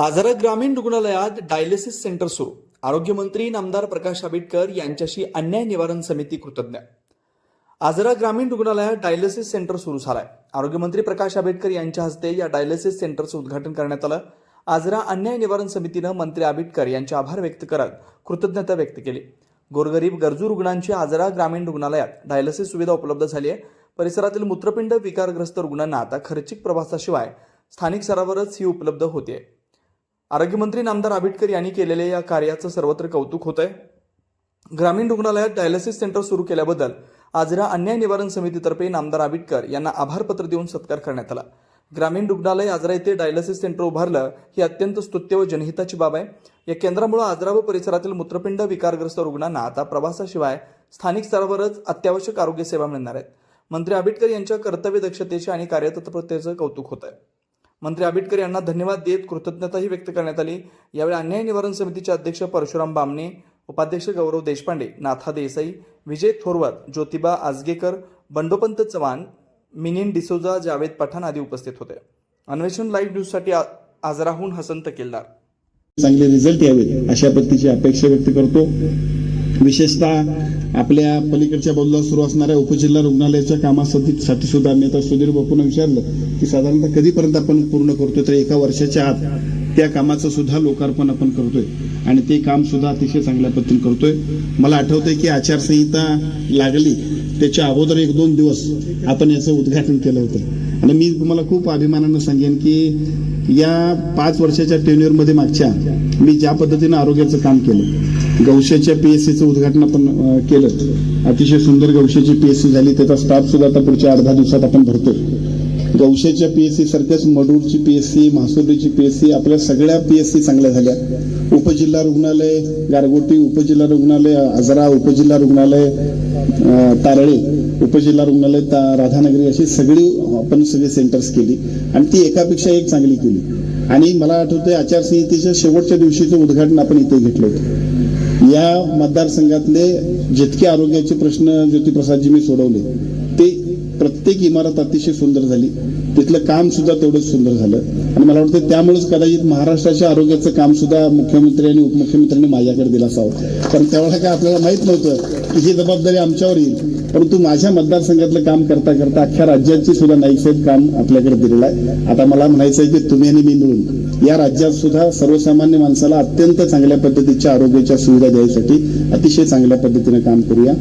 आजरा ग्रामीण रुग्णालयात dialysis centre सुरू. आरोग्यमंत्री नामदार प्रकाश आंबेडकर यांच्याशी अन्याय निवारण समिती कृतज्ञ. आजरा ग्रामीण रुग्णालयात डायलिसिस सेंटर सुरू झालंय. आरोग्यमंत्री प्रकाश आंबेडकर यांच्या हस्ते या डायलिसिस सेंटरचं उद्घाटन करण्यात आलं. आजरा अन्याय निवारण समितीनं मंत्री आंबेडकर यांचे आभार व्यक्त करत कृतज्ञता व्यक्त केली. गोरगरीब गरजू रुग्णांची आजरा ग्रामीण रुग्णालयात डायलिसिस सुविधा उपलब्ध झाली आहे. परिसरातील मूत्रपिंड विकारग्रस्त रुग्णांना आता खर्चिक प्रवासाशिवाय स्थानिक स्तरावरच ही उपलब्ध होते. आरोग्यमंत्री नामदार आबिटकर यांनी केलेल्या या कार्याचं सर्वत्र कौतुक होत आहे ग्रामीण रुग्णालयात डायलिसिस सेंटर सुरू केल्याबद्दल आजरा अन्याय निवारण समितीतर्फे नामदार आबिटकर यांना आभारपत्र देऊन सत्कार करण्यात आला. ग्रामीण रुग्णालय आजरा येथे डायलिसिस सेंटर उभारलं ही अत्यंत स्तुत्य व जनहिताची बाब आहे. या केंद्रामुळे आजरा व परिसरातील मूत्रपिंड विकारग्रस्त रुग्णांना आता प्रवासाशिवाय स्थानिक स्तरावरच अत्यावश्यक आरोग्य सेवा मिळणार आहेत. मंत्री आबिटकर यांच्या कर्तव्य दक्षतेचे आणि कार्यतत्परतेचं कौतुक होत आहे मंत्री आंबेडकर यांना धन्यवाद देत कृतज्ञताही व्यक्त करण्यात आली. यावेळी अन्याय निवारण समितीचे अध्यक्ष परशुराम बामणे उपाध्यक्ष गौरव देशपांडे नाथा देसाई विजय थोरवत ज्योतिबा आजगेकर बंडोपंत चव्हाण मिनिन डिसोजा जावेद पठाण आदी उपस्थित होते. अन्वेषण लाईव्ह न्यूजसाठी आजराहून हसन तकेलदार चांगले रिझल्ट यावेत अशा पद्धतीची अपेक्षा व्यक्त करतो. विशेषतः आपल्या पलीकडच्या बाजूला सुरू असणाऱ्या उपजिल्हा रुग्णालयाच्या कामासाठी सुद्धा मी आता सुधीर बापूंना विचारलं की साधारणतः कधीपर्यंत आपण पूर्ण करतोय? तर एका वर्षाच्या आत त्या कामाचं सुद्धा लोकार्पण आपण करतोय. आणि ते काम सुद्धा अतिशय चांगल्या पद्धतीने करतोय. मला आठवतंय की आचारसंहिता लागली. त्याच्या अगोदर एक दोन दिवस आपण याचं उद्घाटन केलं होतं. आणि मी तुम्हाला खूप अभिमानानं सांगेन की या पाच वर्षाच्या टेन्युअरमध्ये मागच्या मी ज्या पद्धतीनं आरोग्याचं काम केलं गौशाच्या सीचं उद्घाटन आपण केलं अतिशय सुंदर गौशाची सी झाली त्याचा स्टाफ सुद्धा आता पुढच्या अर्धा दिवसात आपण भरतो गौशाच्या पीएससी सारख्याच मडूरची पीएससी एस पीएससी आपल्या सगळ्या पीएससी चांगल्या झाल्या. उपजिल्हा रुग्णालय गारगोटी उपजिल्हा रुग्णालय आजरा उपजिल्हा रुग्णालय तारळे उपजिल्हा रुग्णालय ता- राधानगरी अशी सगळी आपण सगळी सेंटर्स केली. आणि ती एकापेक्षा एक चांगली केली. आणि मला आठवतंय आचारसंहितेच्या शेवटच्या दिवशीचं उद्घाटन आपण इथे घेतलं होतं. या मतदारसंघातले जितके आरोग्याचे प्रश्न ज्योतिप्रसादजी मी सोडवले ते प्रत्येक इमारत अतिशय सुंदर झाली. तिथलं काम सुद्धा तेवढंच सुंदर झालं. आणि मला वाटतं त्यामुळेच कदाचित महाराष्ट्राच्या आरोग्याचं काम सुद्धा मुख्यमंत्री आणि उपमुख्यमंत्र्यांनी माझ्याकडे दिलं असावं. कारण त्यावेळेला काय आपल्याला माहीत नव्हतं की ही जबाबदारी आमच्यावर येईल. परंतु माझ्या मतदारसंघातलं काम करता करता अख्ख्या राज्याची सुद्धा नाईकसाहेब काम आपल्याकडे दिलेलं आहे. आता मला म्हणायचं आहे की तुम्ही आणि मी मिळून या राज्यात सुद्धा सर्वसामान्य माणसाला अत्यंत चांगल्या पद्धतीच्या आरोग्याच्या सुविधा द्यायसाठी अतिशय चांगल्या पद्धतीने काम करूया.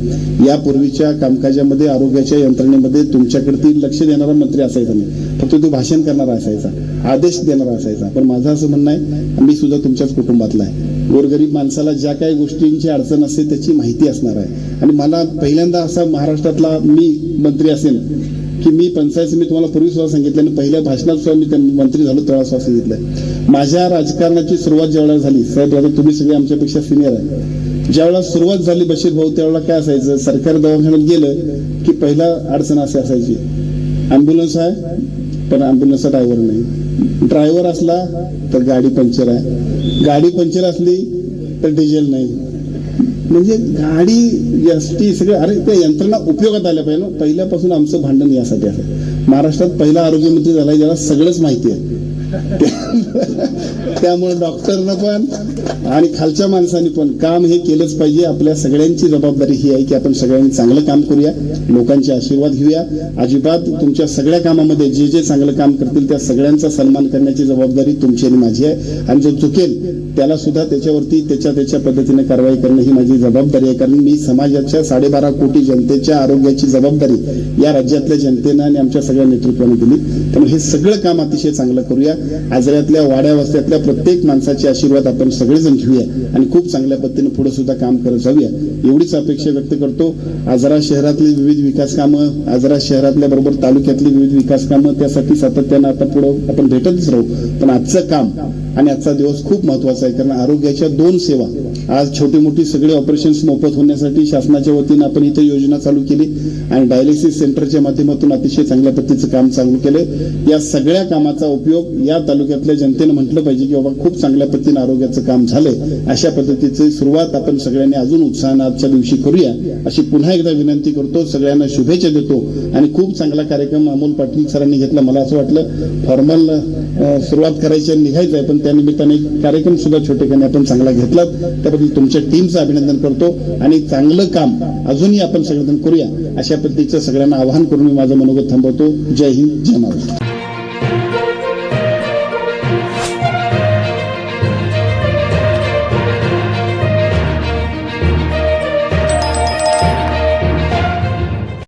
यापूर्वीच्या कामकाजामध्ये आरोग्याच्या यंत्रणेमध्ये तुमच्याकडे लक्ष देणारा मंत्री असायचा नाही. फक्त तो भाषण करणारा असायचा. आदेश देणारा असायचा. पण माझं असं म्हणणं आहे मी सुद्धा तुमच्याच कुटुंबातला आहे. गोरगरीब माणसाला ज्या काही गोष्टींची अडचण असते त्याची माहिती असणार आहे. आणि मला पहिल्यांदा असा महाराष्ट्रातला मी मंत्री असेल की मी पंचायत समिती तुम्हाला पूर्वी सुद्धा सांगितलं आणि पहिल्या भाषणात सुद्धा मी मंत्री झालो तेव्हा सुद्धा सांगितलं. माझ्या राजकारणाची सुरुवात ज्यावेळेला झाली साहेब आता तुम्ही सगळे आमच्यापेक्षा सिनियर आहे. ज्यावेळेला सुरुवात झाली बशीर भाऊ त्यावेळेला काय असायचं? सरकारी दवाखान्यात गेलं की पहिला अडचण अशी असायची. अँब्युलन्स आहे पण अँब्युलन्सचा ड्रायव्हर नाही. ड्रायव्हर असला तर गाडी पंक्चर आहे. गाडी पंक्चर असली तर डिझेल नाही. म्हणजे गाडी एस टी सगळे अरे त्या यंत्रणा उपयोगात आल्या पाहिजे ना. पहिल्यापासून आमचं भांडण यासाठी असं महाराष्ट्रात पहिला आरोग्यमंत्री झाला ज्याला सगळंच माहिती आहे. त्यामुळे डॉक्टरनं पण आणि खालच्या माणसांनी पण काम हे केलंच पाहिजे. आपल्या सगळ्यांची जबाबदारी ही आहे की आपण सगळ्यांनी चांगलं काम करूया लोकांचे आशीर्वाद घेऊया. अजिबात तुमच्या सगळ्या कामामध्ये जे जे चांगलं काम करतील त्या सगळ्यांचा सन्मान करण्याची जबाबदारी तुमची आणि माझी आहे. आणि जो चुकेल त्याला सुद्धा त्याच्यावरती त्याच्या त्याच्या पद्धतीने कारवाई करणं ही माझी जबाबदारी आहे. कारण मी समाजाच्या साडेबारा कोटी जनतेच्या आरोग्याची जबाबदारी या राज्यातल्या जनतेनं आणि आमच्या सगळ्या नेतृत्वाने दिली. त्यामुळे हे सगळं काम अतिशय चांगलं करूया. आजऱ्यातल्या वाड्या वस्त्यातल्या प्रत्येक माणसाचे आशीर्वाद आपण सगळेजण घेऊया आणि खूप चांगल्या पद्धतीने पुढे सुद्धा काम करत जाऊया. एवढीच अपेक्षा व्यक्त करतो. आजरा शहरातली विविध विकास कामं आजरा शहरातल्या बरोबर तालुक्यातली विविध विकास कामं त्यासाठी सातत्यानं आता पुढे आपण भेटतच राहू. पण आजचं काम आणि आजचा दिवस खूप महत्त्वाचा आहे कारण आरोग्याच्या दोन सेवा. आज छोटी मोठी सगळे ऑपरेशन्स मोफत होण्यासाठी शासनाच्या वतीनं आपण इथं योजना चालू केली आणि डायलिसिस सेंटरच्या माध्यमातून अतिशय चांगल्या पद्धतीचं काम चालू केलं या सगळ्या कामाचा उपयोग या तालुक्यातल्या जनतेनं म्हटलं पाहिजे की बाबा खूप चांगल्या पद्धतीनं आरोग्याचं काम झालंय. अशा पद्धतीची सुरुवात आपण सगळ्यांनी अजून उत्साहानं आजच्या दिवशी करूया. अशी पुन्हा एकदा विनंती करतो सगळ्यांना शुभेच्छा देतो आणि खूप चांगला कार्यक्रम अमोल पाटील सरांनी घेतला. मला असं वाटलं फॉर्मल सुरुवात करायची आणि निघायचं आहे पण त्यानिमित्ताने एक कार्यक्रम सुद्धा छोटेखानी आपण चांगला घेतला. त्याबद्दल तुमच्या टीमचं अभिनंदन करतो आणि चांगलं काम अजूनही आपण सगळेजण करूया अशा पद्धतीचं सगळ्यांना आवाहन करून मी माझं मनोगत थांबवतो. जय हिंद जय महाराष्ट्र.